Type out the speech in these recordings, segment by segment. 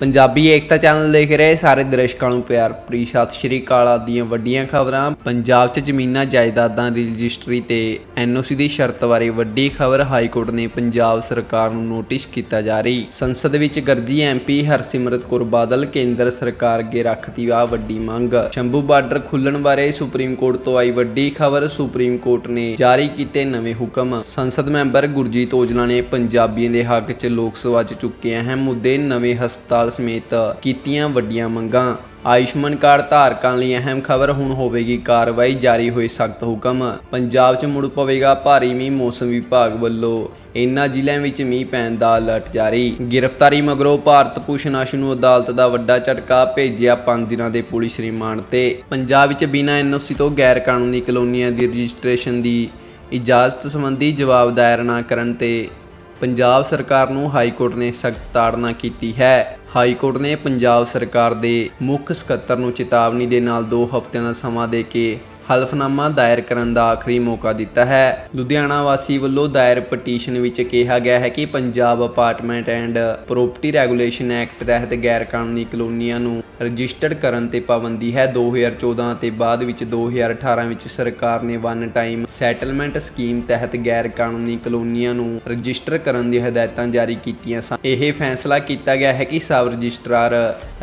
ਪੰਜਾਬੀ ਏਕਤਾ channel ਦੇਖ ਰਹੇ ਸਾਰੇ ਦਰਸ਼ਕਾਂ ਨੂੰ ਪਿਆਰ ਭਰੀ ਸਤਿ ਸ਼੍ਰੀ ਅਕਾਲ ਆਪ ਵੱਡੀਆਂ ਖਬਰਾਂ। ਪੰਜਾਬ 'ਚ ਜ਼ਮੀਨਾਂ ਜਾਇਦਾਦਾਂ ਦੀ ਰਜਿਸਟਰੀ ਤੇ ਐਨਓਸੀ ਦੀ ਸ਼ਰਤ ਬਾਰੇ ਵੱਡੀ ਖਬਰ ਹਾਈ ਕੋਰਟ ਨੇ ਪੰਜਾਬ ਸਰਕਾਰ ਨੂੰ ਨੋਟਿਸ ਕੀਤਾ ਜਾਰੀ। ਸੰਸਦ ਵਿੱਚ ਗਰਜੀ ਐਮਪੀ ਹਰਸਿਮਰਤ ਕੌਰ ਬਾਦਲ ਕੇਂਦਰ ਸਰਕਾਰ ਅੱਗੇ ਰੱਖਦੀ ਆ ਵੱਡੀ ਮੰਗ। ਸ਼ੰਭੂ ਬਾਰਡਰ ਖੁੱਲਣ ਬਾਰੇ ਸੁਪਰੀਮ ਕੋਰਟ ਤੋਂ ਆਈ ਵੱਡੀ ਖਬਰ, ਸੁਪਰੀਮ ਕੋਰਟ ਨੇ ਜਾਰੀ ਕੀਤੇ ਨਵੇਂ ਹੁਕਮ। ਸੰਸਦ ਮੈਂਬਰ ਗੁਰਜੀਤ ਔਜਲਾ ਨੇ ਪੰਜਾਬੀਆਂ ਦੇ ਹੱਕ 'ਚ ਲੋਕ ਸਭਾ 'ਚ ਚੁੱਕੇ ਅਹਿਮ ਮੁੱਦੇ, ਨਵੇਂ ਹਸਪਤਾਲ ਸਮੇਤ ਕੀਤੀਆਂ ਵੱਡੀਆਂ ਮੰਗਾਂ। ਆਯੁਸ਼ਮਾਨ ਕਾਰਡ ਧਾਰਕਾਂ ਲਈ ਅਹਿਮ ਖਬਰ ਹੁਣ ਹੋਵੇਗੀ। ਕਾਰਵਾਈ ਜਾਰੀ ਹੋਏ ਸਖਤ ਹੁਕਮ। ਪੰਜਾਬ 'ਚ ਮੁੜ ਪਵੇਗਾ ਭਾਰੀ ਮੀਂਹ। ਮੌਸਮ ਵਿਭਾਗ ਵੱਲੋਂ ਇਨ੍ਹਾਂ ਜ਼ਿਲ੍ਹਿਆਂ ਵਿੱਚ ਮੀਂਹ ਪੈਣ ਦਾ ਅਲਰਟ ਜਾਰੀ। ਗ੍ਰਿਫਤਾਰੀ ਮਗਰੋਂ ਭਾਰਤ ਭੂਸ਼ਣ ਆਸ਼ੂ ਨੂੰ ਅਦਾਲਤ ਦਾ ਵੱਡਾ ਝਟਕਾ ਭੇਜਿਆ 5 ਦਿਨਾਂ ਦੇ ਪੁਲਿਸ ਰਿਮਾਂਡ ਤੇ। ਪੰਜਾਬ ਵਿੱਚ ਬਿਨਾਂ ਐਨਓਸੀ ਤੋਂ ਗੈਰ ਕਾਨੂੰਨੀ ਕਲੋਨੀਆਂ ਦੀ ਰਜਿਸਟ੍ਰੇਸ਼ਨ ਦੀ ਇਜਾਜ਼ਤ ਸੰਬੰਧੀ ਜਵਾਬ ਦਾਇਰ ਨਾ ਕਰਨ ਤੇ ਪੰਜਾਬ ਸਰਕਾਰ ਨੂੰ ਹਾਈ ਕੋਰਟ ਨੇ ਸਖਤ ਤਾੜਨਾ ਕੀਤੀ ਹੈ। ਹਾਈ ਕੋਰਟ ਨੇ ਪੰਜਾਬ ਸਰਕਾਰ ਦੇ ਮੁੱਖ ਸਕੱਤਰ ਨੂੰ ਚੇਤਾਵਨੀ ਦੇ ਨਾਲ 2 ਹਫ਼ਤਿਆਂ ਦਾ ਸਮਾਂ ਦੇ ਕੇ ਹਲਫਨਾਮਾ ਦਾਇਰ ਕਰਨ ਦਾ ਆਖਰੀ ਮੌਕਾ ਦਿੱਤਾ ਹੈ। ਲੁਧਿਆਣਾ ਵਾਸੀ ਵੱਲੋਂ ਦਾਇਰ ਪਟੀਸ਼ਨ ਵਿੱਚ ਕਿਹਾ ਗਿਆ ਹੈ ਕਿ Punjab apartment and property regulation act ਤਹਿਤ ਗੈਰ ਕਾਨੂੰਨੀ ਕਲੋਨੀਆਂ ਨੂੰ ਰਜਿਸਟਰਡ ਕਰਨ ਤੇ ਪਾਬੰਦੀ ਹੈ। 2014 ਅਤੇ ਬਾਅਦ ਵਿੱਚ 2018 ਵਿੱਚ ਸਰਕਾਰ ਨੇ ਵਨ ਟਾਈਮ ਸੈਟਲਮੈਂਟ ਸਕੀਮ ਤਹਿਤ ਗੈਰ ਕਾਨੂੰਨੀ ਕਲੋਨੀਆਂ ਨੂੰ ਰਜਿਸਟਰ ਕਰਨ ਦੀ ਹਦਾਇਤਾਂ ਜਾਰੀ ਕੀਤੀਆਂ ਸਨ। ਇਹ ਫੈਸਲਾ ਕੀਤਾ ਗਿਆ ਹੈ ਕਿ ਸਬ ਰਜਿਸਟਰਾਰ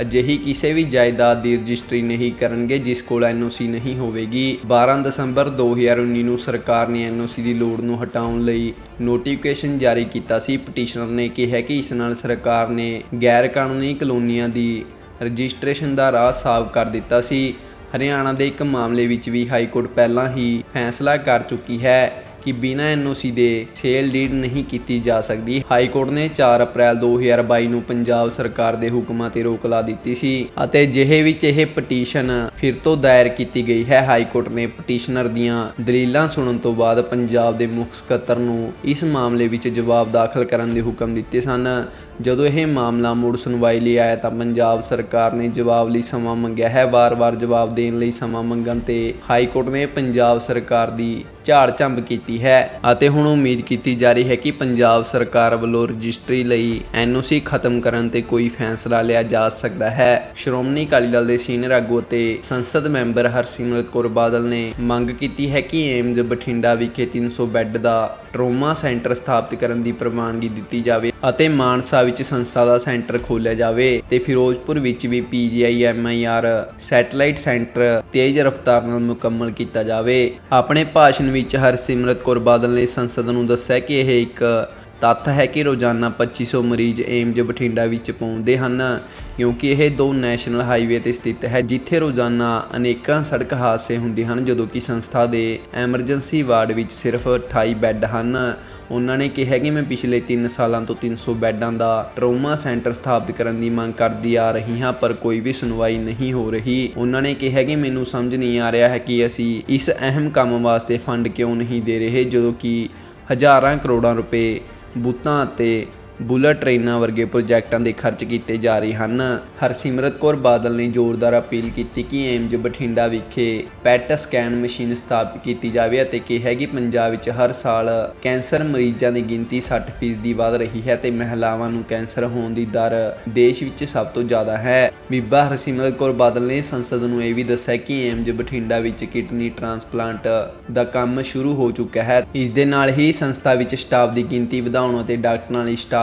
ਅਜਿਹੀ ਕਿਸੇ ਵੀ ਜਾਇਦਾਦ ਦੀ ਰਜਿਸਟਰੀ ਨਹੀਂ ਕਰਨਗੇ, ਜਿਸ ਕੋਲ ਐਨਓਸੀ ਨਹੀਂ ਹੋਵੇਗੀ। 12 ਦਸੰਬਰ 2019 ਨੂੰ ਸਰਕਾਰ ਨੇ ਐਨਓਸੀ ਦੀ ਲੋੜ ਨੂੰ ਹਟਾਉਣ ਲਈ ਨੋਟੀਫਿਕੇਸ਼ਨ ਜਾਰੀ ਕੀਤਾ ਸੀ। ਪਟੀਸ਼ਨਰ ਨੇ ਕਿਹਾ ਕਿ ਇਸ ਨਾਲ ਸਰਕਾਰ ਨੇ ਗੈਰ ਕਾਨੂੰਨੀ ਕਲੋਨੀਆਂ ਦੀ ਰਜਿਸਟ੍ਰੇਸ਼ਨ ਦਾ ਰਾਹ ਸਾਫ਼ ਕਰ ਦਿੱਤਾ ਸੀ। ਹਰਿਆਣਾ ਦੇ ਇੱਕ ਮਾਮਲੇ ਵਿੱਚ ਵੀ ਹਾਈ ਕੋਰਟ ਪਹਿਲਾਂ ਹੀ ਫੈਸਲਾ ਕਰ ਚੁੱਕੀ ਹੈ। ਕਿ ਬਿਨਾਂ ਐਨਓਸੀ ਦੇ ਸੇਲ ਡੀਡ ਨਹੀਂ ਕੀਤੀ ਜਾ ਸਕਦੀ। ਹਾਈ ਕੋਰਟ ਨੇ 4 ਅਪ੍ਰੈਲ 2022 ਨੂੰ ਪੰਜਾਬ ਸਰਕਾਰ ਦੇ ਹੁਕਮਾਂ ਤੇ ਰੋਕ ਲਾ ਦਿੱਤੀ ਸੀ ਅਤੇ ਜਿਹੇ ਵਿੱਚ ਇਹ ਪਟੀਸ਼ਨ ਫਿਰ ਤੋਂ ਦਾਇਰ ਕੀਤੀ ਗਈ ਹੈ। ਹਾਈ ਕੋਰਟ ਨੇ ਪਟੀਸ਼ਨਰ ਦੀਆਂ ਦਲੀਲਾਂ ਸੁਣਨ ਤੋਂ ਬਾਅਦ ਪੰਜਾਬ ਦੇ ਮੁੱਖ ਸਕੱਤਰ ਨੂੰ ਇਸ ਮਾਮਲੇ ਵਿੱਚ ਜਵਾਬ ਦਾਖਲ ਕਰਨ ਦੇ ਹੁਕਮ ਦਿੱਤੇ ਸਨ। ਜਦੋਂ ਇਹ ਮਾਮਲਾ ਮੁੜ ਸੁਣਵਾਈ ਲਈ ਆਇਆ ਤਾਂ ਪੰਜਾਬ ਸਰਕਾਰ ਨੇ ਜਵਾਬ ਲਈ ਸਮਾਂ ਮੰਗਿਆ ਹੈ। ਵਾਰ-ਵਾਰ ਜਵਾਬ ਦੇਣ ਲਈ ਸਮਾਂ ਮੰਗਣ ਤੇ ਹਾਈ ਕੋਰਟ ਨੇ ਪੰਜਾਬ ਸਰਕਾਰ ਦੀ ਝਾੜ ਝੰਬ ਕੀਤੀ ਹੈ ਅਤੇ ਹੁਣ ਉਮੀਦ ਕੀਤੀ ਜਾ ਰਹੀ ਹੈ ਕਿ ਪੰਜਾਬ ਸਰਕਾਰ ਵੱਲੋਂ ਰਜਿਸਟਰੀ ਲਈ ਐਨਓਸੀ ਖਤਮ ਕਰਨ ਤੇ ਕੋਈ ਫੈਸਲਾ ਲਿਆ ਜਾ ਸਕਦਾ ਹੈ। ਸ਼੍ਰੋਮਣੀ ਅਕਾਲੀ ਦਲ ਦੇ ਸੀਨੀਅਰ ਆਗੂ ਅਤੇ ਸੰਸਦ ਮੈਂਬਰ ਹਰਸਿਮਰਤ ਕੌਰ ਬਾਦਲ ਨੇ ਮੰਗ ਕੀਤੀ ਹੈ ਕਿ ਏਮਜ਼ ਬਠਿੰਡਾ ਵਿਖੇ 300 ਬੈੱਡ ਦਾ ਟਰੋਮਾ ਸੈਂਟਰ ਸਥਾਪਿਤ ਕਰਨ ਦੀ ਪ੍ਰਵਾਨਗੀ ਦਿੱਤੀ ਜਾਵੇ ਅਤੇ ਮਾਨਸਾ ਵਿੱਚ ਸੰਸਥਾ ਦਾ ਸੈਂਟਰ ਖੋਲ੍ਹਿਆ ਜਾਵੇ ਤੇ ਫਿਰੋਜ਼ਪੁਰ ਵਿੱਚ ਵੀ ਪੀਜੀਆਈ ਐਮਆਈਆਰ ਸੈਟੇਲਾਈਟ ਸੈਂਟਰ ਤੇਜ਼ ਰਫ਼ਤਾਰ ਨਾਲ ਮੁਕੰਮਲ ਕੀਤਾ ਜਾਵੇ। ਆਪਣੇ ਭਾਸ਼ਣ ਵਿੱਚ ਹਰਸਿਮਰਤ ਕੌਰ ਬਾਦਲ ਨੇ ਸੰਸਦ ਨੂੰ ਦੱਸਿਆ ਕਿ ਇਹ ਇੱਕ ਤੱਥ ਹੈ ਕਿ ਰੋਜ਼ਾਨਾ 2500 ਮਰੀਜ਼ ਏਮਜ ਬਠਿੰਡਾ ਵਿੱਚ ਪਹੁੰਚਦੇ ਹਨ। ਕਿਉਂਕਿ ਇਹ ਦੋ ਨੈਸ਼ਨਲ ਹਾਈਵੇ ਤੇ ਸਥਿਤ ਹੈ, ਜਿੱਥੇ ਰੋਜ਼ਾਨਾ ਅਨੇਕਾਂ ਸੜਕ ਹਾਦਸੇ ਹੁੰਦੇ ਹਨ, ਜਦੋਂ ਕਿ ਸੰਸਥਾ ਦੇ ਐਮਰਜੈਂਸੀ ਵਾਰਡ ਵਿੱਚ ਸਿਰਫ 28 ਬੈੱਡ ਹਨ। ਉਹਨਾਂ ਨੇ ਕਿਹਾ ਕਿ ਮੈਂ ਪਿਛਲੇ 3 ਸਾਲਾਂ ਤੋਂ 300 ਬੈੱਡਾਂ ਦਾ ਟਰੋਮਾ ਸੈਂਟਰ ਸਥਾਪਿਤ ਕਰਨ ਦੀ ਮੰਗ ਕਰਦੀ ਆ ਰਹੀ ਹਾਂ, ਪਰ ਕੋਈ ਵੀ ਸੁਣਵਾਈ ਨਹੀਂ ਹੋ ਰਹੀ। ਉਹਨਾਂ ਨੇ ਕਿਹਾ ਕਿ ਮੈਨੂੰ ਸਮਝ ਨਹੀਂ ਆ ਰਿਹਾ ਹੈ ਕਿ ਅਸੀਂ ਇਸ ਅਹਿਮ ਕੰਮ ਵਾਸਤੇ ਫੰਡ ਕਿਉਂ ਨਹੀਂ ਦੇ ਰਹੇ, ਜਦੋਂ ਕਿ ਹਜ਼ਾਰਾਂ ਕਰੋੜਾਂ ਰੁਪਏ ਬੂਤਾਂ ਅਤੇ ਬੁਲਟ ਟ੍ਰੇਨਾਂ ਵਰਗੇ ਪ੍ਰੋਜੈਕਟਾਂ ਦੇ ਖਰਚ ਕੀਤੇ ਜਾ ਰਹੇ ਹਨ। ਹਰਸਿਮਰਤ ਕੌਰ ਬਾਦਲ ਨੇ ਜ਼ੋਰਦਾਰ ਅਪੀਲ ਕੀਤੀ ਕਿ ਏਮਜ ਬਠਿੰਡਾ ਵਿਖੇ ਪੈਟ ਸਕੈਨ ਮਸ਼ੀਨ ਸਥਾਪਿਤ ਕੀਤੀ ਜਾਵੇ ਅਤੇ ਕਿਹਾ ਕਿ ਪੰਜਾਬ ਵਿੱਚ ਹਰ ਸਾਲ ਕੈਂਸਰ ਮਰੀਜ਼ਾਂ ਦੀ ਗਿਣਤੀ 60% ਦੀ ਵਧ ਰਹੀ ਹੈ ਤੇ ਮਹਿਲਾਵਾਂ ਨੂੰ ਕੈਂਸਰ ਹੋਣ ਦੀ ਦਰ ਦੇਸ਼ ਵਿੱਚ ਸਭ ਤੋਂ ਜ਼ਿਆਦਾ ਹੈ। ਬੀਬਾ ਹਰਸਿਮਰਤ ਕੌਰ ਬਾਦਲ ਨੇ ਸੰਸਦ ਨੂੰ ਇਹ ਵੀ ਦੱਸਿਆ ਕਿ ਏਮਜ ਬਠਿੰਡਾ ਵਿੱਚ ਕਿਡਨੀ ਟ੍ਰਾਂਸਪਲਾਂਟ ਦਾ ਕੰਮ ਸ਼ੁਰੂ ਹੋ ਚੁੱਕਾ ਹੈ। ਇਸ ਦੇ ਨਾਲ ਹੀ ਸੰਸਥਾ ਵਿੱਚ ਸਟਾਫ ਦੀ ਗਿਣਤੀ ਵਧਾਉਣ ਅਤੇ ਡਾਕਟਰਾਂ ਲਈ ਸਟਾਫ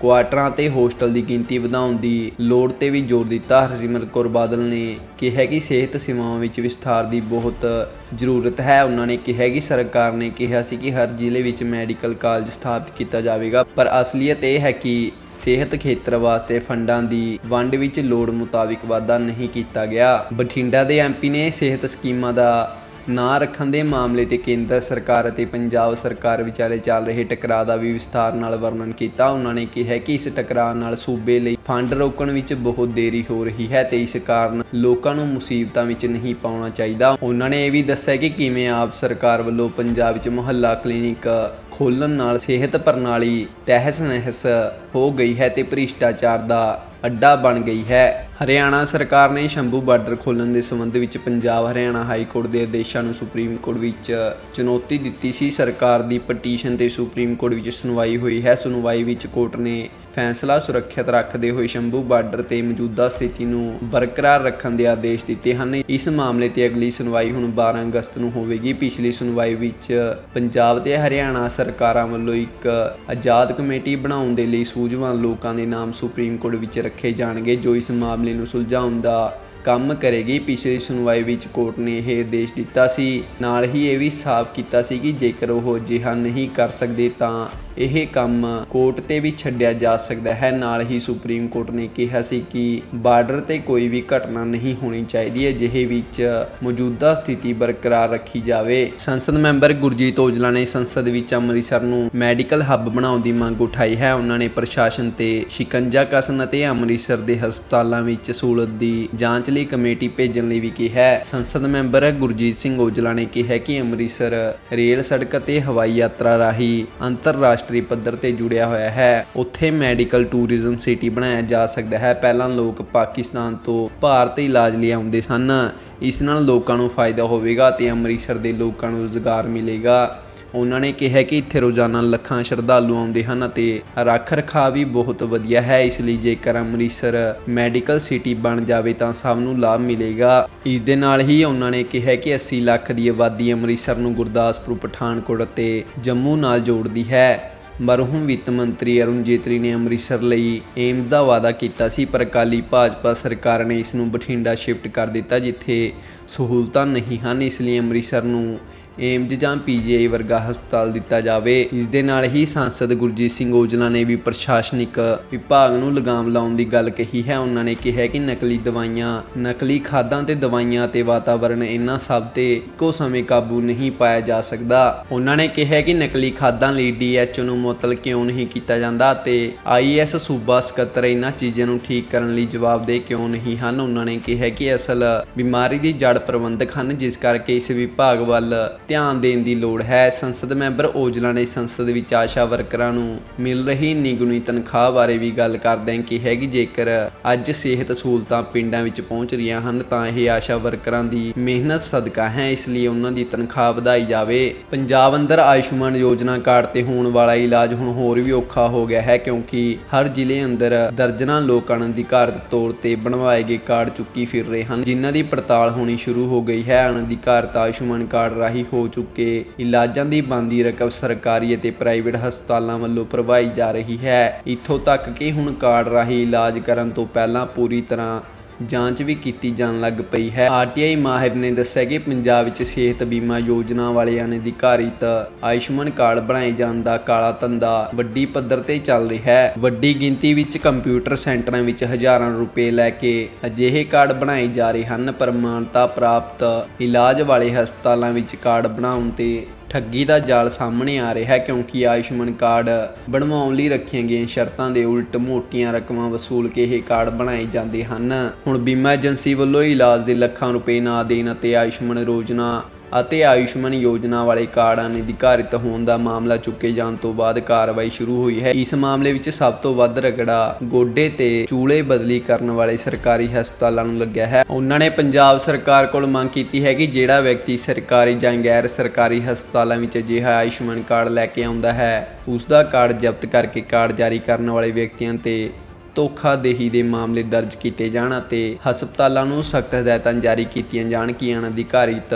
ਕੁਆਟਰਾਂ ਤੇ ਹੋਸਟਲ ਦੀ ਗਿਣਤੀ ਵਧਾਉਣ ਦੀ ਲੋੜ ਤੇ ਵੀ ਜ਼ੋਰ ਦਿੱਤਾ। ਹਰਸਿਮਰਤ ਕੌਰ ਬਾਦਲ ਨੇ ਕਿਹਾ ਕਿ ਸਿਹਤ ਸੇਵਾਵਾਂ ਵਿੱਚ ਵਿਸਥਾਰ ਦੀ ਬਹੁਤ ਜ਼ਰੂਰਤ ਹੈ। ਉਹਨਾਂ ਨੇ ਕਿਹਾ ਕਿ ਸਰਕਾਰ ਨੇ ਕਿਹਾ ਸੀ ਕਿ ਹਰ ਜ਼ਿਲ੍ਹੇ ਵਿੱਚ ਮੈਡੀਕਲ ਕਾਲਜ ਸਥਾਪਿਤ ਕੀਤਾ ਜਾਵੇਗਾ, ਪਰ ਅਸਲੀਅਤ ਇਹ ਹੈ ਕਿ ਸਿਹਤ ਖੇਤਰ ਵਾਸਤੇ ਫੰਡਾਂ ਦੀ ਵੰਡ ਵਿੱਚ ਲੋੜ ਮੁਤਾਬਿਕ ਵਾਧਾ ਨਹੀਂ ਕੀਤਾ ਗਿਆ। ਬਠਿੰਡਾ ਦੇ ਐਮਪੀ ਨੇ ਸਿਹਤ ਸਕੀਮਾਂ ਦਾ ਨਾ ਰੱਖਣ ਦੇ ਮਾਮਲੇ ਤੇ ਕੇਂਦਰ ਸਰਕਾਰ ਅਤੇ ਪੰਜਾਬ ਸਰਕਾਰ ਵਿਚਾਲੇ ਚੱਲ ਰਹੇ ਟਕਰਾਅ ਦਾ ਵੀ ਵਿਸਥਾਰ ਨਾਲ ਵਰਣਨ ਕੀਤਾ। ਉਹਨਾਂ ਨੇ ਕਿਹਾ ਕਿ ਇਸ ਟਕਰਾਅ ਨਾਲ ਸੂਬੇ ਲਈ ਫੰਡ ਰੋਕਣ ਵਿੱਚ ਬਹੁਤ ਦੇਰੀ ਹੋ ਰਹੀ ਹੈ ਤੇ ਇਸ ਕਾਰਨ ਲੋਕਾਂ ਨੂੰ ਮੁਸੀਬਤਾਂ ਵਿੱਚ ਨਹੀਂ ਪਾਉਣਾ ਚਾਹੀਦਾ। ਉਹਨਾਂ ਨੇ ਇਹ ਵੀ ਦੱਸਿਆ ਕਿ ਕਿਵੇਂ ਆਪ ਸਰਕਾਰ ਵੱਲੋਂ ਪੰਜਾਬ ਵਿੱਚ ਮੁਹੱਲਾ ਕਲੀਨਿਕ ਖੋਲ੍ਹਣ ਨਾਲ ਸਿਹਤ ਪ੍ਰਣਾਲੀ ਤਹਿਸ ਨਹਿਸ ਹੋ ਗਈ ਹੈ ਤੇ ਭ੍ਰਿਸ਼ਟਾਚਾਰ ਦਾ ਅੱਡਾ ਬਣ ਗਈ ਹੈ। ਹਰਿਆਣਾ ਸਰਕਾਰ ਨੇ ਸ਼ੰਭੂ ਬਾਰਡਰ ਖੋਲ੍ਹਣ ਦੇ ਸੰਬੰਧ ਵਿੱਚ ਪੰਜਾਬ ਹਰਿਆਣਾ ਹਾਈ ਕੋਰਟ ਦੇ ਆਦੇਸ਼ਾਂ ਨੂੰ ਸੁਪਰੀਮ ਕੋਰਟ ਵਿੱਚ ਚੁਣੌਤੀ ਦਿੱਤੀ ਸੀ। ਸਰਕਾਰ ਦੀ ਪਟੀਸ਼ਨ ਤੇ ਸੁਪਰੀਮ ਕੋਰਟ ਵਿੱਚ ਸੁਣਵਾਈ ਹੋਈ ਹੈ। ਸੁਣਵਾਈ ਵਿੱਚ ਕੋਰਟ ਨੇ ਫੈਸਲਾ ਸੁਰੱਖਿਅਤ ਰੱਖਦੇ ਹੋਏ ਸ਼ੰਭੂ ਬਾਰਡਰ ਤੇ ਮੌਜੂਦਾ ਸਥਿਤੀ ਨੂੰ ਬਰਕਰਾਰ ਰੱਖਣ ਦੇ ਆਦੇਸ਼ ਦਿੱਤੇ ਹਨ। ਇਸ ਮਾਮਲੇ ਤੇ ਅਗਲੀ ਸੁਣਵਾਈ ਹੁਣ 12 ਅਗਸਤ ਨੂੰ ਹੋਵੇਗੀ। ਪਿਛਲੀ ਸੁਣਵਾਈ ਵਿੱਚ ਪੰਜਾਬ ਤੇ ਹਰਿਆਣਾ ਸਰਕਾਰਾਂ ਵੱਲੋਂ ਇੱਕ ਆਜ਼ਾਦ ਕਮੇਟੀ ਬਣਾਉਣ ਦੇ ਲਈ ਸੂਝਵਾਨ ਲੋਕਾਂ ਦੇ ਨਾਮ ਸੁਪਰੀਮ ਕੋਰਟ ਵਿੱਚ ਰੱਖੇ ਜਾਣਗੇ, ਜੋ ਇਸ ਮਾਮਲੇ ਨੂੰ ਸੁਲਝਾਉਣ ਦਾ ਕੰਮ ਕਰੇਗੀ। ਪਿਛਲੀ ਸੁਣਵਾਈ ਵਿੱਚ ਕੋਰਟ ਨੇ ਇਹ ਆਦੇਸ਼ ਦਿੱਤਾ ਸੀ। ਨਾਲ ਹੀ ਇਹ ਵੀ ਸਾਫ਼ ਕੀਤਾ ਸੀ ਕਿ ਜੇਕਰ ਉਹ ਅਜਿਹਾ ਨਹੀਂ ਕਰ ਸਕਦੇ ਤਾਂ ਇਹ ਕੰਮ ਕੋਰਟ ਤੇ ਵੀ ਛੱਡਿਆ ਜਾ ਸਕਦਾ ਹੈ। ਨਾਲ ਹੀ ਸੁਪਰੀਮ ਕੋਰਟ ਨੇ ਕਿਹਾ ਸੀ ਕਿ ਬਾਰਡਰ ਤੇ ਕੋਈ ਵੀ ਘਟਨਾ ਨਹੀਂ ਹੋਣੀ ਚਾਹੀਦੀ। ਹੈ ਜਿਹੇ ਵਿੱਚ ਮੌਜੂਦਾ ਸਥਿਤੀ ਬਰਕਰਾਰ ਰੱਖੀ ਜਾਵੇ। ਸੰਸਦ ਮੈਂਬਰ ਗੁਰਜੀਤ ਔਜਲਾ ਨੇ ਸੰਸਦ ਵਿੱਚ ਅੰਮ੍ਰਿਤਸਰ ਨੂੰ ਮੈਡੀਕਲ ਹੱਬ ਬਣਾਉਣ ਦੀ ਮੰਗ ਉਠਾਈ ਹੈ। ਉਹਨਾਂ ਨੇ ਪ੍ਰਸ਼ਾਸਨ ਤੇ ਸ਼ਿਕੰਜਾ ਕਸਨ ਅਤੇ ਅੰਮ੍ਰਿਤਸਰ ਦੇ ਹਸਪਤਾਲਾਂ ਵਿੱਚ ਸਹੂਲਤ ਦੀ ਜਾਂਚ ਲਈ ਕਮੇਟੀ ਭੇਜਣ ਲਈ ਵੀ ਕਿਹਾ ਹੈ। ਸੰਸਦ ਮੈਂਬਰ ਗੁਰਜੀਤ ਸਿੰਘ ਔਜਲਾ ਨੇ ਕਿਹਾ ਕਿ ਅੰਮ੍ਰਿਤਸਰ ਰੇਲ ਸੜਕ ਅਤੇ ਹਵਾਈ ਯਾਤਰਾ ਰਾਹੀਂ ਅੰਤਰਰਾਸ਼ਟਰੀ ਪੱਧਰ ਤੇ ਜੁੜਿਆ ਹੋਇਆ ਹੈ। ਉੱਥੇ ਮੈਡੀਕਲ ਟੂਰਿਜ਼ਮ ਸਿਟੀ ਬਣਾਇਆ ਜਾ ਸਕਦਾ ਹੈ। ਪਹਿਲਾਂ ਲੋਕ ਪਾਕਿਸਤਾਨ ਤੋਂ ਭਾਰਤ ਇਲਾਜ ਲਈ ਆਉਂਦੇ ਸਨ। ਇਸ ਨਾਲ ਲੋਕਾਂ ਨੂੰ ਫਾਇਦਾ ਹੋਵੇਗਾ ਤੇ ਅੰਮ੍ਰਿਤਸਰ ਦੇ ਲੋਕਾਂ ਨੂੰ ਰੁਜ਼ਗਾਰ ਮਿਲੇਗਾ। ਉਹਨਾਂ ਨੇ ਕਿਹਾ ਕਿ ਇੱਥੇ ਰੋਜ਼ਾਨਾ ਲੱਖਾਂ ਸ਼ਰਧਾਲੂ ਆਉਂਦੇ ਹਨ ਅਤੇ ਰੱਖ ਰਖਾਅ ਵੀ ਬਹੁਤ ਵਧੀਆ ਹੈ। ਇਸ ਲਈ ਜੇਕਰ ਅੰਮ੍ਰਿਤਸਰ ਮੈਡੀਕਲ ਸਿਟੀ ਬਣ ਜਾਵੇ ਤਾਂ ਸਭ ਨੂੰ ਲਾਭ ਮਿਲੇਗਾ। ਇਸ ਦੇ ਨਾਲ ਹੀ ਉਹਨਾਂ ਨੇ ਕਿਹਾ ਕਿ 80 ਲੱਖ ਦੀ ਆਬਾਦੀ ਅੰਮ੍ਰਿਤਸਰ ਨੂੰ ਗੁਰਦਾਸਪੁਰ, ਪਠਾਨਕੋਟ ਅਤੇ ਜੰਮੂ ਨਾਲ ਜੋੜਦੀ ਹੈ। ਮਰਹੂਮ ਵਿੱਤ ਮੰਤਰੀ ਅਰੁਣ ਜੇਤਲੀ ਨੇ ਅੰਮ੍ਰਿਤਸਰ ਲਈ ਏਮਜ਼ ਦਾ ਵਾਅਦਾ ਕੀਤਾ ਸੀ, ਪਰ ਅਕਾਲੀ ਭਾਜਪਾ ਸਰਕਾਰ ਨੇ ਇਸ ਨੂੰ ਬਠਿੰਡਾ ਸ਼ਿਫਟ ਕਰ ਦਿੱਤਾ, ਜਿੱਥੇ ਸਹੂਲਤਾਂ ਨਹੀਂ ਹਨ, ਇਸ ਲਈ ਅੰਮ੍ਰਿਤਸਰ ਨੂੰ ਏਮਜ਼ ਜਾਂ ਪੀਜੀਆਈ ਵਰਗਾ ਹਸਪਤਾਲ ਦਿੱਤਾ ਜਾਵੇ। ਇਸ ਦੇ ਨਾਲ ਹੀ ਸੰਸਦ ਗੁਰਜੀਤ ਸਿੰਘ ਔਜਲਾ ਨੇ ਵੀ ਪ੍ਰਸ਼ਾਸਨਿਕ ਵਿਭਾਗ ਨੂੰ ਲਗਾਮ ਲਾਉਣ ਦੀ ਗੱਲ ਕਹੀ ਹੈ। ਉਹਨਾਂ ਨੇ ਕਿਹਾ ਕਿ ਨਕਲੀ ਦਵਾਈਆਂ, ਨਕਲੀ ਖਾਦਾਂ ਤੇ ਦਵਾਈਆਂ ਤੇ ਵਾਤਾਵਰਣ ਇਹਨਾਂ ਸਭ ਤੇ ਇੱਕੋ ਸਮੇਂ ਕਾਬੂ ਨਹੀਂ ਪਾਇਆ ਜਾ ਸਕਦਾ। ਉਹਨਾਂ ਨੇ ਕਿਹਾ ਕਿ ਨਕਲੀ ਖਾਦਾਂ ਲਈ ਡੀਐਚਓ ਨੂੰ ਮੁਅੱਤਲ ਕਿਉਂ ਨਹੀਂ ਕੀਤਾ ਜਾਂਦਾ ਤੇ ਆਈਐਸ ਸੂਬਾ ਸਕੱਤਰ ਇਹਨਾਂ ਚੀਜ਼ਾਂ ਨੂੰ ਠੀਕ ਕਰਨ ਲਈ ਜਵਾਬਦੇਹ ਕਿਉਂ ਨਹੀਂ ਹਨ। ਉਹਨਾਂ ਨੇ ਕਿਹਾ ਕਿ ਅਸਲ ਬਿਮਾਰੀ ਦੀ ਜੜ ਪ੍ਰਬੰਧਕ ਹਨ, ਜਿਸ ਕਰਕੇ ਇਸ ਵਿਭਾਗ ਵੱਲ ਧਿਆਨ ਦੇਣ ਦੀ ਲੋੜ ਹੈ। ਸੰਸਦ ਮੈਂਬਰ ਔਜਲਾ ਨੇ ਸੰਸਦ ਵਿੱਚ ਆਸ਼ਾ ਵਰਕਰਾਂ ਨੂੰ ਮਿਲ ਰਹੀ ਨਿਗੁਣੀ ਤਨਖਾਹ ਬਾਰੇ ਵੀ ਗੱਲ ਕਰਦਿਆਂ ਕਿਹਾ ਕਿ ਜੇਕਰ ਅੱਜ ਸਿਹਤ ਸਹੂਲਤਾਂ ਪਿੰਡਾਂ ਵਿੱਚ ਪਹੁੰਚ ਰਹੀਆਂ ਹਨ, ਤਾਂ ਇਹ ਆਸ਼ਾ ਵਰਕਰਾਂ ਦੀ ਮਿਹਨਤ ਸਦਕਾ ਹੈ। ਇਸ ਲਈ ਉਹਨਾਂ ਦੀ ਤਨਖਾਹ ਵਧਾਈ ਜਾਵੇ। ਪੰਜਾਬ ਅੰਦਰ ਆਯੁਸ਼ਮਾਨ ਯੋਜਨਾ ਕਾਰਡ ਤੇ ਹੋਣ ਵਾਲਾ ਇਲਾਜ ਹੁਣ ਹੋਰ ਵੀ ਔਖਾ ਹੋ ਗਿਆ ਹੈ, ਕਿਉਂਕਿ ਹਰ ਜ਼ਿਲ੍ਹੇ ਅੰਦਰ ਦਰਜਨਾਂ ਲੋਕ ਅਣਅਧਿਕਾਰਤ ਤੌਰ ਤੇ ਬਣਵਾਏ ਗਏ ਕਾਰਡ ਚੁੱਕੀ ਫਿਰ ਰਹੇ ਹਨ, ਜਿਨ੍ਹਾਂ ਦੀ ਪੜਤਾਲ ਹੋਣੀ ਸ਼ੁਰੂ ਹੋ ਗਈ ਹੈ। ਅਣਅਧਿਕਾਰਤ ਆਯੁਸ਼ਮਾਨ ਕਾਰਡ ਰਾਹੀਂ ਹੋ ਚੁੱਕੇ। ਇਲਾਜਾਂ ਦੀ ਬੰਦੀ ਰਕਮ ਸਰਕਾਰੀ ਅਤੇ ਪ੍ਰਾਈਵੇਟ ਹਸਪਤਾਲਾਂ ਵੱਲੋਂ ਭਰਵਾਈ ਜਾ ਰਹੀ ਹੈ। ਇੱਥੋਂ ਤੱਕ ਕਿ ਹੁਣ ਕਾਰਡ ਰਾਹੀਂ ਇਲਾਜ ਕਰਨ ਤੋਂ ਪਹਿਲਾਂ ਪੂਰੀ ਤਰ੍ਹਾਂ ਜਾਂਚ ਵੀ ਕੀਤੀ ਜਾਣ ਲੱਗ ਪਈ ਹੈ। ਆਰਟੀਆਈ ਮਾਹਿਰ ਨੇ ਦੱਸਿਆ ਕਿ ਪੰਜਾਬ ਵਿੱਚ ਸਿਹਤ ਬੀਮਾ ਯੋਜਨਾ ਵਾਲੇ ਅਨਧਿਕਾਰਿਤ ਆਯੁਸ਼ਮਾਨ ਕਾਰਡ ਬਣਾਏ ਜਾਣ ਦਾ ਕਾਲਾ ਧੰਦਾ ਵੱਡੀ ਪੱਧਰ ਤੇ ਚੱਲ ਰਿਹਾ ਹੈ। ਵੱਡੀ ਗਿਣਤੀ ਵਿੱਚ ਕੰਪਿਊਟਰ ਸੈਂਟਰਾਂ ਵਿੱਚ ਹਜ਼ਾਰਾਂ ਰੁਪਏ ਲੈ ਕੇ ਅਜਿਹੇ ਕਾਰਡ ਬਣਾਏ ਜਾ ਰਹੇ ਹਨ। ਪਰ ਮਾਨਤਾ ਪ੍ਰਾਪਤ ਇਲਾਜ ਵਾਲੇ ਹਸਪਤਾਲਾਂ ਵਿੱਚ ਕਾਰਡ ਬਣਾਉਣ ਤੇ ਠੱਗੀ ਦਾ ਜਾਲ ਸਾਹਮਣੇ ਆ ਰਿਹਾ ਹੈ ਕਿਉਂਕਿ ਆਯੁਸ਼ਮਾਨ ਕਾਰਡ ਬਣਵਾਉਣ ਲਈ ਰੱਖੀਆਂ ਗਈਆਂ ਸ਼ਰਤਾਂ ਦੇ ਉਲਟ ਮੋਟੀਆਂ ਰਕਮਾਂ ਵਸੂਲ ਕੇ ਇਹ ਕਾਰਡ ਬਣਾਏ ਜਾਂਦੇ ਹਨ। ਹੁਣ ਬੀਮਾ ਏਜੰਸੀ ਵੱਲੋਂ ਇਲਾਜ ਦੇ ਲੱਖਾਂ ਰੁਪਏ ਨਾ ਦੇਣ ਅਤੇ ਆਯੁਸ਼ਮਾਨ ਯੋਜਨਾ ਅਤੇ ਆਯੁਸ਼ਮਾਨ ਯੋਜਨਾ ਵਾਲੇ ਕਾਰਡਾਂ ਅਨਧਿਕਾਰਿਤ ਹੋਣ ਦਾ ਮਾਮਲਾ ਚੁੱਕੇ ਜਾਣ ਤੋਂ ਬਾਅਦ ਕਾਰਵਾਈ ਸ਼ੁਰੂ ਹੋਈ ਹੈ। ਇਸ ਮਾਮਲੇ ਵਿੱਚ ਸਭ ਤੋਂ ਵੱਧ ਰਗੜਾ ਗੋਡੇ ਤੇ ਚੂਲੇ ਬਦਲੀ ਕਰਨ ਵਾਲੇ ਸਰਕਾਰੀ ਹਸਪਤਾਲਾਂ ਨੂੰ ਲੱਗਿਆ ਹੈ। ਉਹਨਾਂ ਨੇ ਪੰਜਾਬ ਸਰਕਾਰ ਕੋਲ ਮੰਗ ਕੀਤੀ ਹੈ ਕਿ ਜਿਹੜਾ ਵਿਅਕਤੀ ਸਰਕਾਰੀ ਜਾਂ ਗੈਰ ਸਰਕਾਰੀ ਹਸਪਤਾਲਾਂ ਵਿੱਚ ਅਜਿਹਾ ਆਯੁਸ਼ਮਾਨ ਕਾਰਡ ਲੈ ਕੇ ਆਉਂਦਾ ਹੈ ਉਸ ਦਾ ਕਾਰਡ ਜ਼ਬਤ ਕਰਕੇ ਕਾਰਡ ਜਾਰੀ ਕਰਨ ਵਾਲੇ ਵਿਅਕਤੀਆਂ ਤੇ ਧੋਖਾਦੇਹੀ ਦੇ ਮਾਮਲੇ ਦਰਜ ਕੀਤੇ ਜਾਣ ਅਤੇ ਹਸਪਤਾਲਾਂ ਨੂੰ ਸਖਤ ਹਦਾਇਤਾਂ ਜਾਰੀ ਕੀਤੀਆਂ ਜਾਣ, ਕਿ ਅਣਅਧਿਕਾਰਿਤ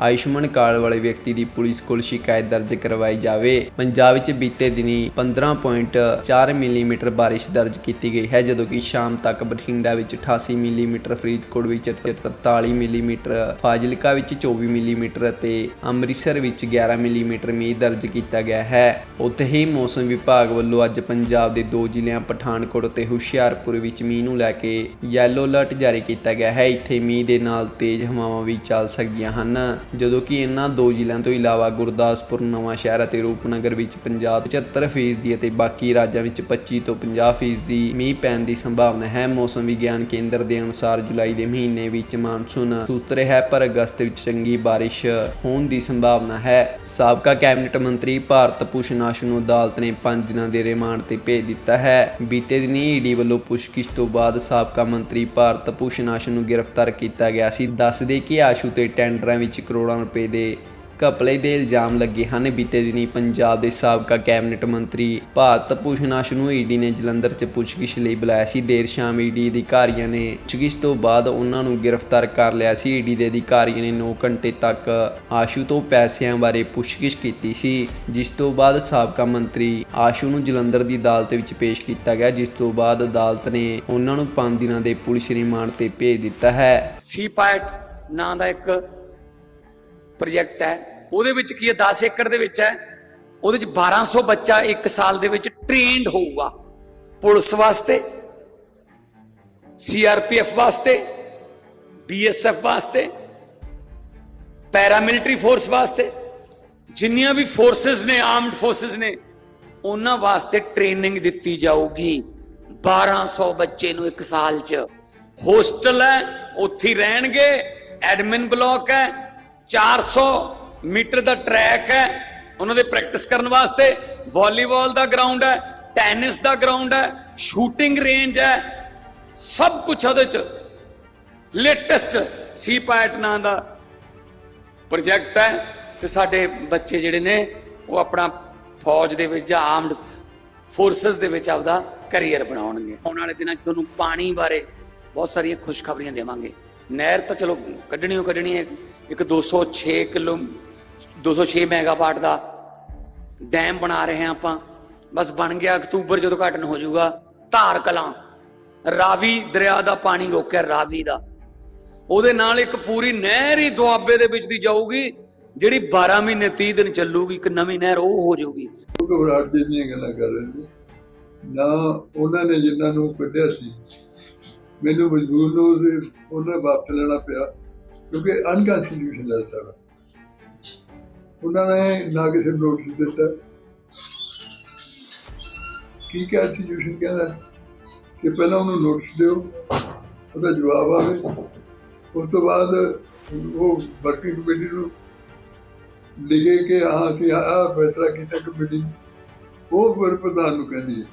ਆਯੁਸ਼ਮਾਨ ਕਾਰਡ ਵਾਲੇ ਵਿਅਕਤੀ ਦੀ ਪੁਲਿਸ ਕੋਲ ਸ਼ਿਕਾਇਤ ਦਰਜ ਕਰਵਾਈ ਜਾਵੇ। ਪੰਜਾਬ ਵਿੱਚ ਬੀਤੇ ਦਿਨੀ 15.4 ਮਿਲੀਮੀਟਰ ਬਾਰਿਸ਼ ਦਰਜ ਕੀਤੀ ਗਈ ਹੈ, ਜਦੋਂ ਕਿ ਸ਼ਾਮ ਤੱਕ ਬਠਿੰਡਾ ਵਿੱਚ 88 ਮਿਲੀਮੀਟਰ, ਫਰੀਦਕੋਟ ਵਿੱਚ 43 ਮਿਲੀਮੀਟਰ, ਫਾਜ਼ਿਲਕਾ ਵਿੱਚ 24 ਮਿਲੀਮੀਟਰ ਅਤੇ ਅੰਮ੍ਰਿਤਸਰ ਵਿੱਚ 11 ਮਿਲੀਮੀਟਰ ਮੀਂਹ ਦਰਜ ਕੀਤਾ ਗਿਆ ਹੈ। ਉੱਥੇ ਹੀ ਮੌਸਮ ਵਿਭਾਗ ਵੱਲੋਂ ਅੱਜ ਪੰਜਾਬ ਦੇ ਦੋ ਜ਼ਿਲ੍ਹਿਆਂ ਪਠਾਨਕੋਟ ਅਤੇ ਹੁਸ਼ਿਆਰਪੁਰ ਵਿੱਚ ਮੀਂਹ ਨੂੰ ਲੈ ਕੇ ਯੈਲੋ ਅਲਰਟ ਜਾਰੀ ਕੀਤਾ ਗਿਆ ਹੈ। ਇੱਥੇ ਮੀਂਹ ਦੇ ਨਾਲ ਤੇਜ਼ ਹਵਾਵਾਂ ਵੀ ਚੱਲ ਸਕਦੀਆਂ ਹਨ। ਜਦੋਂ ਕਿ ਇਹਨਾਂ ਦੋ ਜ਼ਿਲ੍ਹਿਆਂ ਤੋਂ ਇਲਾਵਾ ਗੁਰਦਾਸਪੁਰ, ਨਵਾਂ ਸ਼ਹਿਰ ਅਤੇ ਰੂਪਨਗਰ ਵਿੱਚ ਪੰਜਾਬ 75% ਦੀ ਅਤੇ ਬਾਕੀ ਰਾਜਾਂ ਵਿੱਚ 25 ਤੋਂ 50% ਦੀ ਮੀਂਹ ਪੈਣ ਦੀ ਸੰਭਾਵਨਾ ਹੈ। ਮੌਸਮ ਵਿਗਿਆਨ ਕੇਂਦਰ ਦੇ ਅਨੁਸਾਰ ਜੁਲਾਈ ਦੇ ਮਹੀਨੇ ਵਿੱਚ ਮਾਨਸੂਨ ਸੂਤਰ ਹੈ, ਪਰ ਅਗਸਤ ਵਿੱਚ ਚੰਗੀ ਬਾਰਿਸ਼ ਹੋਣ ਦੀ ਸੰਭਾਵਨਾ ਹੈ। ਸਾਬਕਾ ਕੈਬਨਿਟ ਮੰਤਰੀ ਭਾਰਤ ਭੂਸ਼ਣ ਆਸ਼ੂ ਨੂੰ ਅਦਾਲਤ ਨੇ 5 ਦਿਨਾਂ ਦੇ ਰਿਮਾਂਡ ਤੇ ਭੇਜ ਦਿੱਤਾ ਹੈ। ਬੀਤੇ ਦਿਨੀ ਈਡੀ ਵੱਲੋਂ ਪੁੱਛਗਿੱਛ ਤੋਂ ਬਾਅਦ ਸਾਬਕਾ ਮੰਤਰੀ ਭਾਰਤ ਭੂਸ਼ਣ ਆਸ਼ੂ ਨੂੰ ਗ੍ਰਿਫਤਾਰ ਕੀਤਾ ਗਿਆ ਸੀ। ਦੱਸਦੇ ਕਿ ਆਸ਼ੂ ਤੇ ਟੈਂਡਰਾਂ ਵਿੱਚ ਕਰੋੜਾਂ ਰੁਪਏ ਦੇ ਘਪਲੇ ਦੇ ਇਲਜ਼ਾਮ ਲੱਗੇ ਹਨ। ਬੀਤੇ ਦਿਨੀ ਪੰਜਾਬ ਦੇ ਸਾਬਕਾ ਕੈਬਨਿਟ ਮੰਤਰੀ ਭਾਰਤ ਭੂਸ਼ਣ ਆਸ਼ੂ ਨੂੰ ਈਡੀ ਨੇ ਜਲੰਧਰ 'ਚ ਪੁੱਛਗਿੱਛ ਲਈ ਬੁਲਾਇਆ ਸੀ। ਦੇਰ ਸ਼ਾਮ ਈਡੀ ਅਧਿਕਾਰੀਆਂ ਨੇ ਪੁੱਛਗਿੱਛ ਤੋਂ ਬਾਅਦ ਉਹਨਾਂ ਨੂੰ ਗ੍ਰਿਫਤਾਰ ਕਰ ਲਿਆ ਸੀ। ਈਡੀ ਦੇ ਅਧਿਕਾਰੀਆਂ ਨੇ 9 ਘੰਟੇ ਤੱਕ ਆਸ਼ੂ ਤੋਂ ਪੈਸਿਆਂ ਬਾਰੇ ਪੁੱਛਗਿੱਛ ਕੀਤੀ ਸੀ, ਜਿਸ ਤੋਂ ਬਾਅਦ ਸਾਬਕਾ ਮੰਤਰੀ ਆਸ਼ੂ ਨੂੰ ਜਲੰਧਰ ਦੀ ਅਦਾਲਤ ਵਿੱਚ ਪੇਸ਼ ਕੀਤਾ ਗਿਆ, ਜਿਸ ਤੋਂ ਬਾਅਦ ਅਦਾਲਤ ਨੇ ਉਹਨਾਂ ਨੂੰ 5 ਦਿਨਾਂ ਦੇ ਪੁਲਿਸ ਰਿਮਾਂਡ ਤੇ ਭੇਜ ਦਿੱਤਾ ਹੈ। ਸੀਪਾਟ ਨਾਂ ਦਾ ਇੱਕ ਪ੍ਰੋਜੈਕਟ ਹੈ। ਉਹਦੇ ਵਿੱਚ ਕੀ ਹੈ? 10 ਏਕੜ ਦੇ ਵਿੱਚ ਹੈ। ਉਹਦੇ ਵਿੱਚ 1200 ਬੱਚਾ 1 ਸਾਲ ਦੇ ਵਿੱਚ ਟ੍ਰੇਨਡ ਹੋਊਗਾ। ਪੁਲਿਸ ਵਾਸਤੇ ਸੀਆਰਪੀਐਫ ਵਾਸਤੇ ਬੀਐਸਐਫ ਵਾਸਤੇ ਪੈਰਾਮਿਲਟਰੀ ਫੋਰਸ ਵਾਸਤੇ। ਜਿੰਨੀਆਂ ਵੀ ਫੋਰਸਸ ਨੇ ਆਰਮਡ ਫੋਰਸਸ ਨੇ, ਉਹਨਾਂ ਵਾਸਤੇ ਟ੍ਰੇਨਿੰਗ ਦਿੱਤੀ ਜਾਊਗੀ। 1200 ਬੱਚੇ ਨੂੰ ਇੱਕ ਸਾਲ 'ਚ। ਹੋਸਟਲ ਹੈ, ਉੱਥੇ ਰਹਿਣਗੇ। ਐਡਮਿਨ ਬਲਾਕ ਹੈ 400 ਮੀਟਰ ਦਾ ਟਰੈਕ ਹੈ। ਉਹਨਾਂ ਦੇ ਪ੍ਰੈਕਟਿਸ ਕਰਨ ਵਾਸਤੇ ਵਾਲੀਬਾਲ ਦਾ ਗਰਾਊਂਡ ਹੈ ਟੈਨਿਸ ਦਾ ਗਰਾਊਂਡ ਹੈ ਸ਼ੂਟਿੰਗ ਰੇਂਜ ਹੈ। ਸਭ ਕੁਝ ਉਹਦੇ 'ਚ। ਲੇਟੈਸਟ ਸੀ ਪਾਇਟ ਨਾਂ ਦਾ ਪ੍ਰੋਜੈਕਟ ਹੈ ਤੇ ਸਾਡੇ ਬੱਚੇ ਜਿਹੜੇ ਨੇ, ਉਹ ਆਪਣਾ ਫੌਜ ਦੇ ਵਿੱਚ ਜਾਂ ਆਰਮਡ ਫੋਰਸਸ ਦੇ ਵਿੱਚ ਆਪਦਾ ਕੈਰੀਅਰ ਬਣਾਉਣਗੇ। ਆਉਣ ਵਾਲੇ ਦਿਨਾਂ 'ਚ ਤੁਹਾਨੂੰ ਪਾਣੀ ਬਾਰੇ ਬਹੁਤ ਸਾਰੀਆਂ ਖੁਸ਼ਖਬਰੀਆਂ ਦੇਵਾਂਗੇ। ਨਹਿਰ ਤਾਂ ਚਲੋ ਕੱਢਣੀ ਓ ਕੱਢਣੀ ਹੈ। ਇੱਕ 206 ਕਿਲੋ 206 ਮੈਗਾਵਾਟ ਦਾ ਡੈਮ ਬਣਾ ਰਹੇ ਹਾਂ ਆਪਾਂ। ਬਸ ਬਣ ਗਿਆ, ਅਕਤੂਬਰ ਜਦੋਂ ਘਟਨ ਹੋ ਜਾਊਗਾ, ਧਾਰ ਕਲਾਂ, ਰਾਵੀ ਦਰਿਆ ਦਾ ਪਾਣੀ ਰੋਕਿਆ, ਰਾਵੀ ਦਾ। ਉਹਦੇ ਨਾਲ ਇੱਕ ਪੂਰੀ ਨਹਿਰ ਹੀ ਦੁਆਬੇ ਦੇ ਵਿੱਚ ਦੀ ਜਾਊਗੀ, ਜਿਹੜੀ 12 ਮਹੀਨੇ 30 ਦਿਨ ਚੱਲੂਗੀ, ਇੱਕ ਨਵੀਂ ਨਹਿਰ ਉਹ ਹੋ ਜਾਊਗੀ। ਉਹ ਘਬਰਾਹਟ ਜਿਹੀਆਂ ਗੱਲਾਂ ਕਰ ਰਹੇ ਨੇ ਨਾ ਉਹਨਾਂ ਨੇ ਜਿਨ੍ਹਾਂ ਨੂੰ ਕੱਢਿਆ ਸੀ, ਮੈਨੂੰ ਮਜਬੂਰ ਨੂੰ ਉਹਨਾਂ ਵਾਪਸ ਲੈਣਾ ਪਿਆ। ਕਿਉਂਕਿ ਅਨਕਨਸਟੀਟਿਊਸ਼ਨ ਹੈ ਸਾਰਾ। ਉਹਨਾਂ ਨੇ ਨਾ ਕਿਸੇ ਨੂੰ ਨੋਟਿਸ ਦਿੱਤਾ। ਕੀ ਕਨਸਟੀਟਿਊਸ਼ਨ ਕਹਿੰਦਾ ਕਿ ਪਹਿਲਾਂ ਉਹਨੂੰ ਨੋਟਿਸ ਦਿਓ, ਉਹਦਾ ਜਵਾਬ ਆਵੇ। ਉਸ ਤੋਂ ਬਾਅਦ ਉਹ ਵਰਕਿੰਗ ਕਮੇਟੀ ਨੂੰ ਲਿਖੇ ਕਿ ਹਾਂ ਅਸੀਂ ਆਹ ਫੈਸਲਾ ਕੀਤਾ ਕਮੇਟੀ ਉਹ ਫਿਰ ਪ੍ਰਧਾਨ ਨੂੰ ਕਹਿੰਦੀ ਹੈ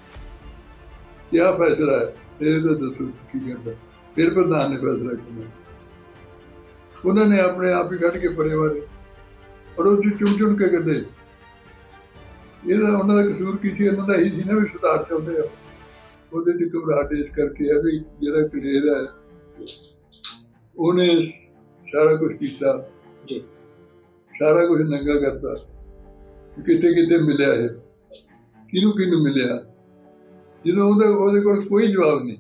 ਕਿ ਆਹ ਫੈਸਲਾ ਹੈ, ਇਹ ਤਾਂ ਦੱਸੋ ਕੀ ਕਹਿੰਦਾ। ਫਿਰ ਪ੍ਰਧਾਨ ਨੇ ਫੈਸਲਾ ਕੀਤਾ। ਉਹਨਾਂ ਨੇ ਆਪਣੇ ਆਪ ਹੀ ਕੱਢ ਕੇ ਪਰੇ ਵਾਰੇ ਔਰ ਉਹ ਚੁਣ ਚੁਣ ਕੇ ਕੱਢੇ। ਇਹਦਾ ਉਹਨਾਂ ਦਾ ਕਸੂਰ ਕੀ ਸੀ? ਇਹਨਾਂ ਦਾ ਹੀ ਸੀ ਨਾ ਵੀ ਸੁਧਾਰ ਚਾਹੁੰਦੇ ਆ। ਉਹਦੇ ਦੀ ਘਬਰਾਹਟ ਇਸ ਕਰਕੇ ਹੈ ਵੀ ਜਿਹੜਾ ਕਲੇਰ ਹੈ ਉਹਨੇ ਸਾਰਾ ਕੁਝ ਕੀਤਾ। ਸਾਰਾ ਕੁਝ ਨੰਗਾ ਕਰਤਾ। ਕਿਤੇ ਕਿਤੇ ਮਿਲਿਆ ਇਹ। ਕਿਹਨੂੰ ਕਿਹਨੂੰ ਮਿਲਿਆ? ਜਦੋਂ ਉਹਦੇ ਉਹਦੇ ਕੋਲ ਕੋਈ ਜਵਾਬ ਨਹੀਂ।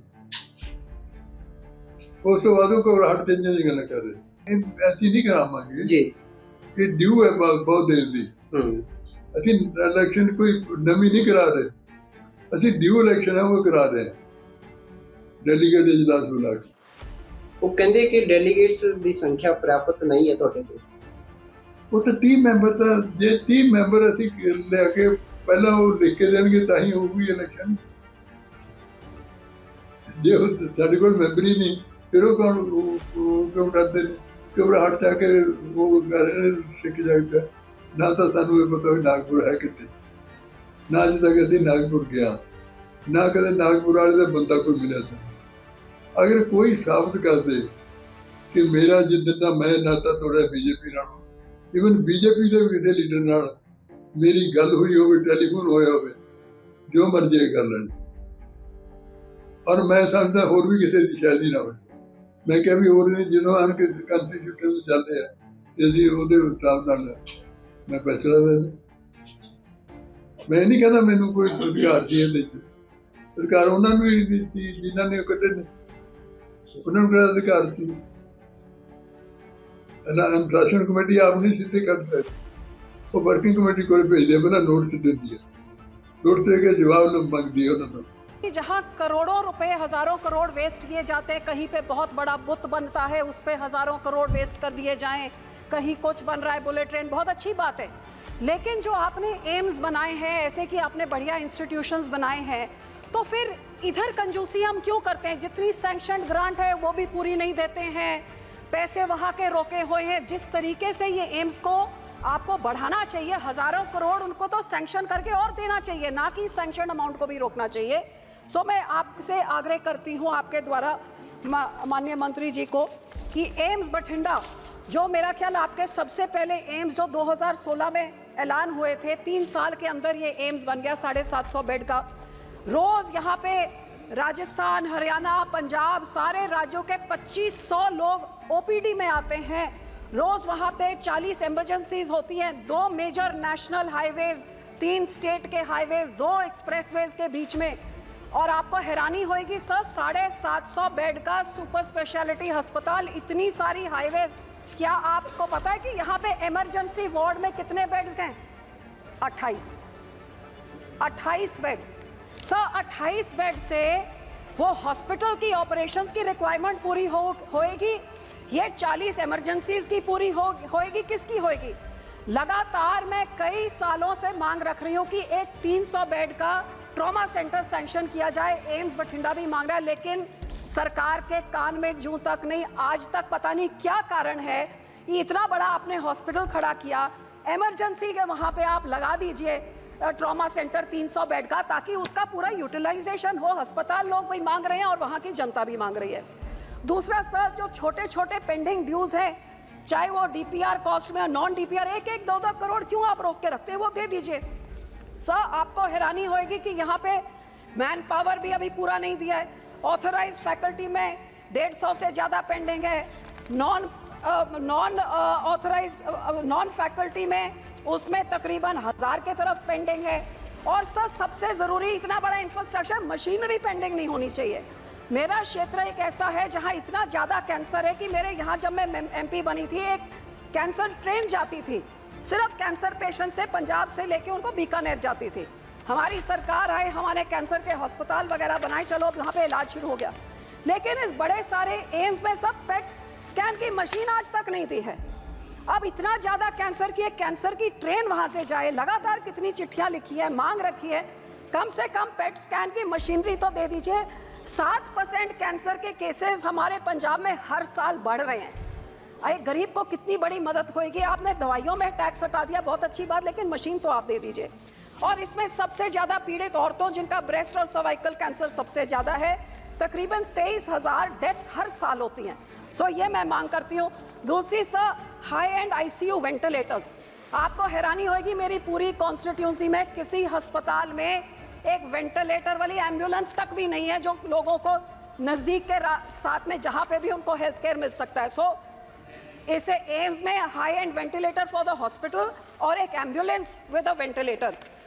ਉਸ ਤੋਂ ਬਾਅਦ ਉਹ ਘਬਰਾਹਟ ਦੀ ਗੱਲ ਕਰ ਰਹੇ। ਇਹ ਅਸੀਂ ਨਹੀਂ ਕਰਾਵਾਂਗੇ। ਜੀ। ਇਹ ਡਿਊ ਹੈ ਬਹੁਤ ਦੇਰ ਦੀ। ਅਸੀਂ ਇਲੈਕਸ਼ਨ ਕੋਈ ਨਵੀਂ ਨਹੀਂ ਕਰਾ ਰਹੇ। ਅਸੀਂ ਡਿਊ ਇਲੈਕਸ਼ਨ ਹੈ ਉਹ ਕਰਾ ਰਹੇ ਡੈਲੀਗੇਟ ਇਜਲਾਸ ਬੁਲਾ ਕੇ। ਉਹ ਕਹਿੰਦੇ ਕਿ ਡੈਲੀਗੇਟਸ ਦੀ ਸੰਖਿਆ ਪ੍ਰਾਪਤ ਨਹੀਂ ਹੈ ਤੁਹਾਡੇ ਕੋਲ। ਉਹ ਤਾਂ 30 ਮੈਂਬਰ ਤਾਂ ਜੇ 30 ਮੈਂਬਰ ਅਸੀਂ ਲੈ ਕੇ ਪਹਿਲਾਂ ਉਹ ਲਿਖ ਕੇ ਦੇਣਗੇ ਤਾਂ ਹੀ ਹੋਊਗੀ ਇਲੈਕਸ਼ਨ ਜੇ ਉਹ ਸਾਡੇ ਕੋਲ ਮੈਂਬਰ ਹੀ ਨਹੀਂ ਫਿਰ ਉਹ ਕੌਣ ਉਹ- ਕਿਉਂ ਡਰਦੇ ਨੇ? ਘਬਰਾਹਟ ਆ ਕੇ ਉਹ ਕਰ ਰਹੇ ਸਿੱਖ ਜਾਗਦਾ ਨਾ ਤਾਂ ਸਾਨੂੰ ਇਹ ਪਤਾ ਵੀ ਨਾਗਪੁਰ ਹੈ ਕਿੱਥੇ। ਨਾ ਅਜੇ ਤੱਕ ਅਸੀਂ ਨਾਗਪੁਰ ਗਿਆ। ਨਾ ਕਦੇ ਨਾਗਪੁਰ ਵਾਲੇ ਦਾ ਬੰਦਾ ਕੋਈ ਮਿਲਿਆ ਸੀ। ਅਗਰ ਕੋਈ ਸਾਬਤ ਕਰ ਦੇ ਕਿ ਮੇਰਾ ਜਿੱਦਾਂ ਮੈਂ ਨਾਤਾ ਤੋੜਿਆ ਬੀਜੇਪੀ ਨਾਲ ਇਵਨ ਬੀਜੇਪੀ ਦੇ ਵੀ ਕਿਸੇ ਲੀਡਰ ਨਾਲ ਮੇਰੀ ਗੱਲ ਹੋਈ ਹੋਵੇ ਟੈਲੀਫੋਨ ਹੋਇਆ ਹੋਵੇ, ਜੋ ਮਰਜ਼ੀ ਕਰ ਲੈਣ। ਔਰ ਮੈਂ ਸਮਝਦਾ ਹੋਰ ਵੀ ਕਿਸੇ ਦੀ ਸ਼ਾਇਦ ਹੀ ਨਾ ਹੋਵੇ। ਮੈਂ ਕਿਹਾ ਵੀ ਹੋਰ ਨਹੀਂ ਜਦੋਂ ਆਨ ਕੇ ਕੰਸਟੀਟਿਊਸ਼ਨ ਚੱਲਦੇ ਆ, ਤੇ ਅਸੀਂ ਉਹਦੇ ਹਿਸਾਬ ਨਾਲ ਮੈਂ ਫੈਸਲਾ ਲੈ ਮੈਂ ਨਹੀਂ ਕਹਿੰਦਾ ਮੈਨੂੰ ਕੋਈ ਅਧਿਕਾਰ ਦੀ ਇਹਦੇ ਚ। ਅਧਿਕਾਰ ਉਹਨਾਂ ਨੂੰ ਹੀ ਦਿੱਤੀ, ਜਿਨ੍ਹਾਂ ਨੇ ਉਹ ਕੱਢੇ ਨੇ। ਉਹਨਾਂ ਨੂੰ ਕਿਹੜਾ ਅਧਿਕਾਰ ਸੀ? ਅਨੁਸ਼ਾਸਨ ਕਮੇਟੀ ਆਪ ਨਹੀਂ ਸਿੱਧੇ ਕਰ ਸਕਦੀ। ਉਹ ਵਰਕਿੰਗ ਕਮੇਟੀ ਕੋਲ ਭੇਜਦੇ ਪਹਿਲਾਂ ਨੋਟਿਸ ਦਿੰਦੀ ਹੈ ਨੋਟਿਸ ਦੇ ਕੇ ਜਵਾਬ ਨੂੰ ਮੰਗਦੀ ਉਹਨਾਂ ਤੋਂ कि जहाँ करोड़ों रुपए, हज़ारों करोड़ वेस्ट किए जाते हैं, कहीं पे बहुत बड़ा बुत बनता है, उस पर हज़ारों करोड़ वेस्ट कर दिए जाएँ, कहीं कुछ बन रहा है बुलेट ट्रेन बहुत अच्छी बात है। लेकिन जो आपने एम्स बनाए हैं, ऐसे कि आपने बढ़िया इंस्टीट्यूशंस बनाए हैं तो फिर इधर कंजूसी हम क्यों करते हैं? जितनी सेंक्शन ग्रांट है, वो भी पूरी नहीं देते हैं। पैसे वहाँ के रोके हुए हैं। जिस तरीके से ये एम्स को आपको बढ़ाना चाहिए, हज़ारों करोड़ उनको तो सैंक्शन करके और देना चाहिए, ना कि सैंक्शन अमाउंट को भी रोकना चाहिए। सो मैं आपसे आग्रह करती हूँ आपके द्वारा माननीय मंत्री जी को कि एम्स बठिंडा, जो मेरा ख्याल आपके सबसे पहले एम्स जो 2016 में ऐलान हुए थे, तीन साल के अंदर ये एम्स बन गया, साढ़े सात सौ बेड का। रोज़ यहाँ पे राजस्थान, हरियाणा, पंजाब, सारे राज्यों के 2500 लोग ओपीडी में आते हैं। रोज़ वहाँ पे 40 एमरजेंसीज होती हैं, दो मेजर नेशनल हाईवेज, तीन स्टेट के हाईवेज, दो एक्सप्रेसवेज के बीच में। और आपको हैरानी होगी सर, साढ़े सात सौ बेड का सुपर स्पेशलिटी अस्पताल, इतनी सारी हाईवे क्या आपको पता है कि यहाँ पे इमरजेंसी वार्ड में कितने बेड्स हैं? 28 28 बेड। सर 28 बेड से वो हॉस्पिटल की ऑपरेशंस की रिक्वायरमेंट पूरी हो, होएगी? ये 40 इमरजेंसीज की पूरी हो, होएगी, किसकी होएगी? लगातार मैं कई सालों से मांग रख रही हूँ कि एक 300 बेड का ट्रॉमा सेंटर सैंक्शन किया जाए, एम्स बठिंडा भी मांग रहा है, लेकिन सरकार के कान में जूं तक नहीं, आज तक पता नहीं क्या कारण है। ये इतना बड़ा आपने हॉस्पिटल खड़ा किया, एमरजेंसी के वहाँ पे आप लगा दीजिए ट्रॉमा सेंटर 300 बेड का, ताकि उसका पूरा यूटिलाइजेशन हो। अस्पताल लोग भी मांग रहे हैं और वहाँ की जनता भी मांग रही है। दूसरा सर, जो छोटे छोटे पेंडिंग ड्यूज हैं, चाहे वो डीपीआर कॉस्ट में नॉन डीपीआर एक एक दो दो करोड़ क्यों आप रोक के रखते हैं, वो दे दीजिए। सर, आपको हैरानी होगी कि यहाँ पे मैन पावर भी अभी पूरा नहीं दिया है। ऑथराइज फैकल्टी में डेढ़ सौ से ज़्यादा पेंडिंग है। Non non authorise non faculty में उसमें तकरीबन हज़ार के तरफ़ पेंडिंग है। और सर, सबसे ज़रूरी इतना बड़ा इंफ्रास्ट्रक्चर मशीनरी पेंडिंग नहीं होनी चाहिए। मेरा क्षेत्र एक ऐसा है जहाँ इतना ज़्यादा कैंसर है कि मेरे यहाँ जब मैं एमपी बनी थी, एक कैंसर ट्रेन जाती थी। सिर्फ़ कैंसर पेशेंट से पंजाब से लेके उनको बीकानेर जाती थी। हमारी सरकार आए हमारे कैंसर के अस्पताल वगैरह बनाए चलो अब यहाँ पे इलाज शुरू हो गया। लेकिन इस बड़े सारे एम्स में सब पेट स्कैन की मशीन आज तक नहीं दी है। अब इतना ज़्यादा कैंसर की, एक कैंसर की ट्रेन वहाँ से जाए, लगातार कितनी चिट्ठियाँ लिखी है, मांग रखी है, कम से कम पेट स्कैन की मशीनरी तो दे दीजिए। सात परसेंट कैंसर के केसेस हमारे पंजाब में हर साल बढ़ रहे हैं। अरे गरीब को कितनी बड़ी मदद होगी आपने दवाइयों में टैक्स हटा दिया, बहुत अच्छी बात, लेकिन मशीन तो आप दे दीजिए। और इसमें सबसे ज़्यादा पीड़ित औरतों, जिनका ब्रेस्ट और सर्वाइकल कैंसर सबसे ज़्यादा है, तकरीबन तेईस हज़ार डेथ्स हर साल होती हैं। सो ये मैं मांग करती हूँ, दूसरी sir high end ICU ventilators आपको हैरानी होगी मेरी पूरी कॉन्स्टिट्यूंसी में, किसी अस्पताल में एक वेंटिलेटर वाली एंबुलेंस तक भी नहीं है, जो लोगों को नज़दीक के साथ में जहाँ पे भी उनको हेल्थ केयर मिल सकता है। सो इसे एम्स में high end ventilator for the hospital और एक एम्बुलेंस विद अ वेंटिलेटर